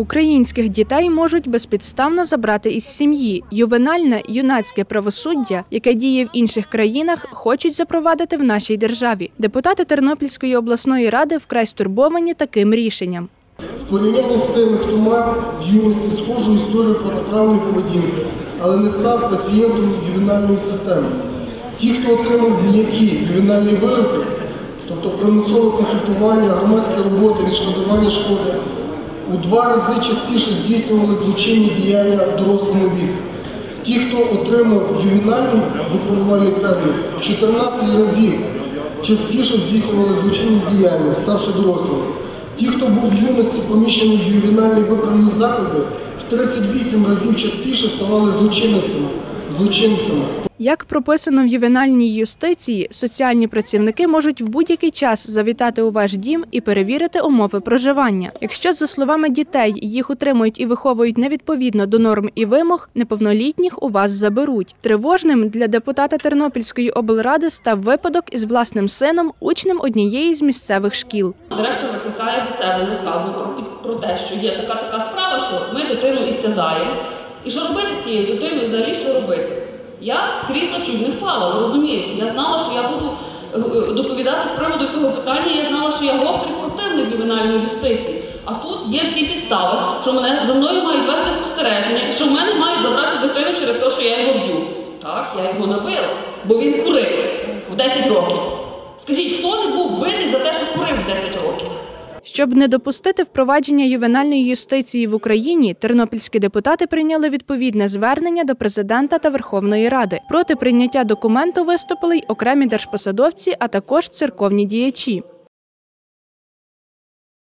Українських дітей можуть безпідставно забрати із сім'ї. Ювенальне юнацьке правосуддя, яке діє в інших країнах, хочуть запровадити в нашій державі. Депутати Тернопільської обласної ради вкрай стурбовані таким рішенням. В порівнянні з тими, хто мав в юності схожу історію протиправної поведінки, але не став пацієнтом ювенальної системи. Ті, хто отримав м'які ювенальні вироки, тобто примусове консультування, громадська робота, відшкодування шкоди, у два рази частіше здійснювали злочинні діяння в дорослому віці. Ті, хто отримав ювенальний випробувальний термін, 14 разів частіше здійснювали злочинні діяння, ставши дорослими. Ті, хто був в юності поміщені в ювенальні виправні заклади, в 38 разів частіше ставали злочинцями. Злочинцями. Як прописано в ювенальній юстиції, соціальні працівники можуть в будь-який час завітати у ваш дім і перевірити умови проживання. Якщо, за словами дітей, їх утримують і виховують невідповідно до норм і вимог, неповнолітніх у вас заберуть. Тривожним для депутата Тернопільської облради став випадок із власним сином, учнем однієї з місцевих шкіл. Директор викликає до себе, розказує про, те, що є така така справа, що ми дитину істязаємо. І що робити з цією дитиною, взагалі що робити? Я крісло чуть не впала, ви розумієте? Я знала, що я буду е, доповідати з приводу цього питання, я знала, що я гострий противник ювенальної юстиції. А тут є всі підстави, що мене за мною мають вести спостереження, і що в мене мають забрати дитину через те, що я його б'ю. Так, я його набила, бо він курив в 10 років. Скажіть, хто не був битий за те, що курив в 10 років? Щоб не допустити впровадження ювенальної юстиції в Україні, тернопільські депутати прийняли відповідне звернення до президента та Верховної Ради. Проти прийняття документу виступили й окремі держпосадовці, а також церковні діячі.